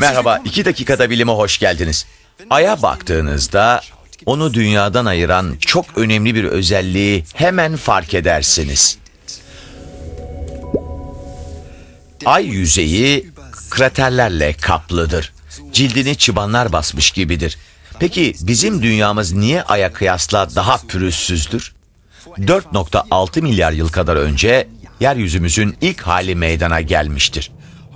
Merhaba, iki dakikada bilime hoş geldiniz. Ay'a baktığınızda onu dünyadan ayıran çok önemli bir özelliği hemen fark edersiniz. Ay yüzeyi kraterlerle kaplıdır. Cildini çıbanlar basmış gibidir. Peki bizim dünyamız niye Ay'a kıyasla daha pürüzsüzdür? 4.6 milyar yıl kadar önce yeryüzümüzün ilk hali meydana gelmiştir.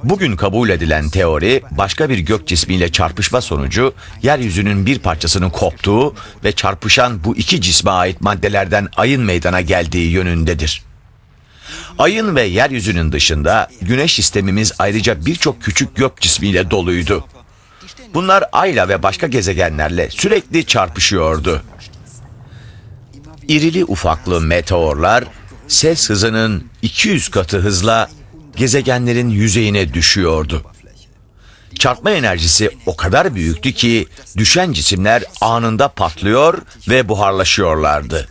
Bugün kabul edilen teori başka bir gök cismiyle çarpışma sonucu yeryüzünün bir parçasının koptuğu ve çarpışan bu iki cisme ait maddelerden ayın meydana geldiği yönündedir. Ayın ve yeryüzünün dışında güneş sistemimiz ayrıca birçok küçük gök cismiyle doluydu. Bunlar ayla ve başka gezegenlerle sürekli çarpışıyordu. İrili ufaklı meteorlar ses hızının 200 katı hızla gezegenlerin yüzeyine düşüyordu. Çarpma enerjisi o kadar büyüktü ki düşen cisimler anında patlıyor ve buharlaşıyorlardı.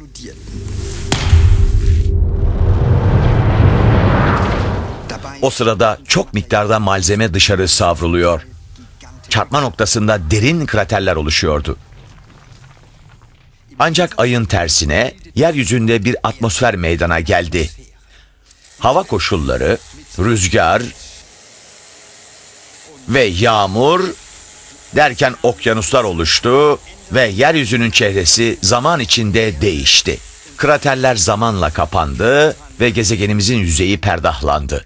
O sırada çok miktarda malzeme dışarı savruluyor. Çarpma noktasında derin kraterler oluşuyordu. Ancak ayın tersine yeryüzünde bir atmosfer meydana geldi. Hava koşulları, rüzgar ve yağmur derken okyanuslar oluştu ve yeryüzünün çehresi zaman içinde değişti. Kraterler zamanla kapandı ve gezegenimizin yüzeyi perdahlandı.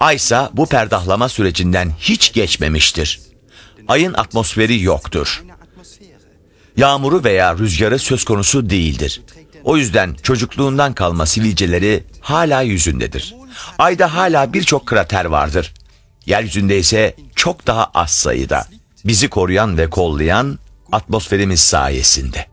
Ay ise bu perdahlama sürecinden hiç geçmemiştir. Ayın atmosferi yoktur. Yağmuru veya rüzgarı söz konusu değildir. O yüzden çocukluğundan kalma sivilceleri hala yüzündedir. Ayda hala birçok krater vardır. Yeryüzünde ise çok daha az sayıda. Bizi koruyan ve kollayan atmosferimiz sayesinde.